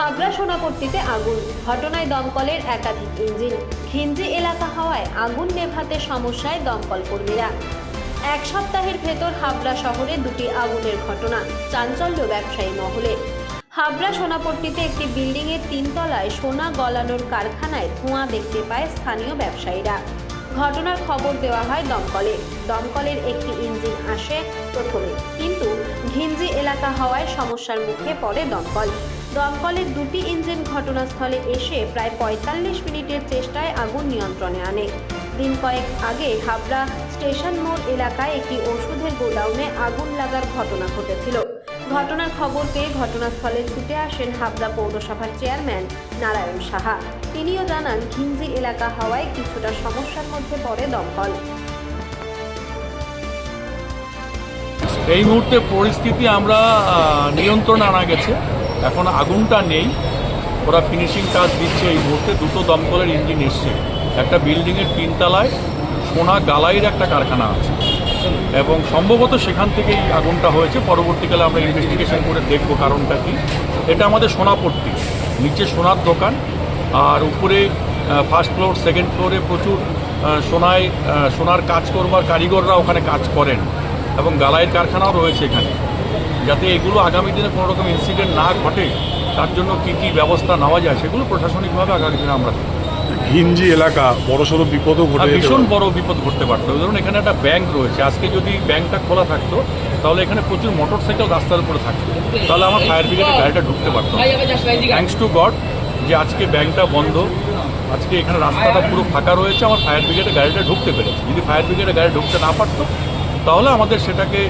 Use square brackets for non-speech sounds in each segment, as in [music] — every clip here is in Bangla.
হাবড়া সোনাপট্টিতে আগুন। ঘটনায় দমকলের একাধিক ইঞ্জিন। ঘিঞ্জি এলাকা হওয়ায় আগুন নেভাতে সমস্যায় দমকল কর্মীরা। এক সপ্তাহের ভেতর হাবড়া শহরে দুটি আগুনের ঘটনা, চাঞ্চল্য ব্যবসায়ী মহলে। হাবড়া সোনাপট্টিতে একটি বিল্ডিংয়ের তিনতলায় সোনা গলানোর কারখানায় ধোঁয়া দেখতে পায় স্থানীয় ব্যবসায়ীরা। ঘটনার খবর দেওয়া হয় দমকলে। দমকলের একটি ইঞ্জিন আসে প্রথমে। কিন্তু ঘিঞ্জি এলাকা হওয়ায় সমস্যার মুখে পড়ে দমকল। দমকলের দুটি ইঞ্জিন ঘটনাস্থলে এসে প্রায় পঁয়তাল্লিশ মিনিটের চেষ্টায় আগুন নিয়ন্ত্রণে আনে। দিন কয়েক আগে হাবড়া স্টেশন মোড় এলাকায় একটি ওষুধের গোডাউনে আগুন লাগার ঘটনা ঘটেছিল। ঘটনার খবর পেয়ে ঘটনাস্থলে ছুটে আসেন হাবড়া পৌরসভার চেয়ারম্যান নারায়ণ সাহা। তিনিও জানান, ঘিঞ্জি এলাকা হওয়ায় কিছুটা সমস্যার মধ্যে পড়ে দমকল। এই মুহূর্তে পরিস্থিতি আমরা নিয়ন্ত্রণে আনা গেছে। এখন আগুনটা নেই, ওরা ফিনিশিং কাজ দিচ্ছে এই মুহূর্তে, দুটো দমকলের ইঞ্জিন এসছে। একটা বিল্ডিংয়ের তিনতলায় সোনা গালাইয়ের একটা কারখানা আছে। এবং সম্ভবত সেখান থেকেই আগুনটা হয়েছে, পরবর্তীকালে আমরা ইনভেস্টিগেশন করে দেখব কারণটা কি। এটা আমাদের সোনাপট্টি, নিচে সোনার দোকান, আর উপরে ফার্স্ট ফ্লোর সেকেন্ড ফ্লোরে প্রচুর সোনায় সোনার কাজ করবার কারিগররা ওখানে কাজ করেন। এবং গালাইয়ের কারখানাও রয়েছে এখানে। যাতে এগুলো আগামী দিনে কোনো রকম ইনসিডেন্ট না ঘটে তার জন্য কী কী ব্যবস্থা নেওয়া যায় সেগুলো প্রশাসনিকভাবে আগামী দিনে আমরা ঘিঞ্জি এলাকা বড়সড় বিপদও আর ঘটে ভীষণ বড় বিপদ ঘটতে পারতো ধরুন এখানে একটা ব্যাংক রয়েছে আজকে যদি ব্যাংকটা খোলা থাকতো তাহলে এখানে প্রচুর মোটর সাইকেল রাস্তার উপরে থাকতো। তাহলে আমার ফায়ার ব্রিগেডের গাড়িটা ঢুকতে পারতো থ্যাংকস টু গড যে আজকে ব্যাংকটা বন্ধ আজকে এখানে রাস্তাটা পুরো ফাঁকা রয়েছে আমার ফায়ার ব্রিগেডের গাড়িটা ঢুকতে পেরেছে। যদি ফায়ার ব্রিগেডের গাড়ি ঢুকতে না পারতো তাহলে আমাদের সেটাকে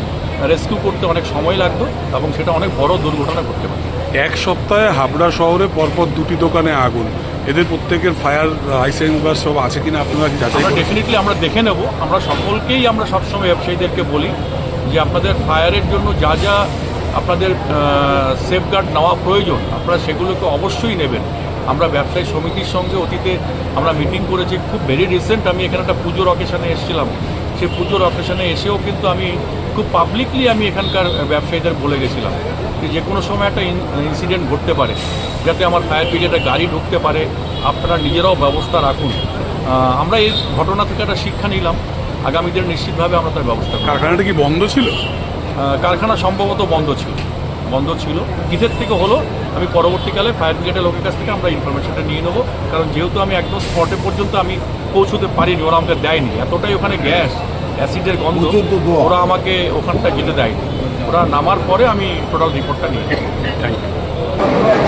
রেস্কিউ করতে অনেক সময় লাগতো এবং সেটা অনেক বড় দুর্ঘটনা ঘটতে পারত এক সপ্তাহে হাবড়া শহরে পরপর দুটি দোকানে আগুন। এদের প্রত্যেকের ফায়ার লাইসেন্স বা সব আছে কিনা আপনারা যাচাই? ডেফিনেটলি আমরা দেখে নেব। আমরা সকলকেই আমরা সবসময় ব্যবসায়ীদেরকে বলি যে আপনাদের ফায়ারের জন্য যা যা আপনাদের সেফগার্ড নেওয়া প্রয়োজন আপনারা সেগুলোকে অবশ্যই নেবেন। আমরা ব্যবসায়ী সমিতির সঙ্গে অতীতে আমরা মিটিং করেছি। খুব ভেরি রিসেন্ট আমি এখানে একটা পুজোর অকেশনে এসেছিলাম। সেই পুজোর অকেশনে এসেও কিন্তু আমি খুব পাবলিকলি আমি এখানকার ব্যবসায়ীদের বলে গেছিলাম যে যে কোনো সময় একটা ইনসিডেন্ট ঘটতে পারে যাতে আমার ফায়ার ব্রিগেডের গাড়ি ঢুকতে পারে আপনারা নিজেরাও ব্যবস্থা রাখুন। আমরা এই ঘটনা থেকে একটা শিক্ষা নিলাম আগামী দিনে নিশ্চিতভাবে আমরা তার ব্যবস্থা কারখানাটা কি বন্ধ ছিল? কারখানা সম্ভবত বন্ধ ছিল বন্ধ ছিল। কিসের থেকে হলো আমি পরবর্তীকালে ফায়ার ব্রিগেডের লোকের কাছ থেকে আমরা ইনফরমেশনটা নিয়ে নেব কারণ যেহেতু আমি একদম স্পটে পর্যন্ত আমি পৌঁছতে পারিনি ওরা আমাকে দেয়নি। এতটাই ওখানে গ্যাস অ্যাসিডের গন্ধ ওরা আমাকে ওখানটা যেতে দেয় ওরা নামার পরে আমি টোটাল রিপোর্টটা নিয়ে থ্যাংক ইউ [laughs]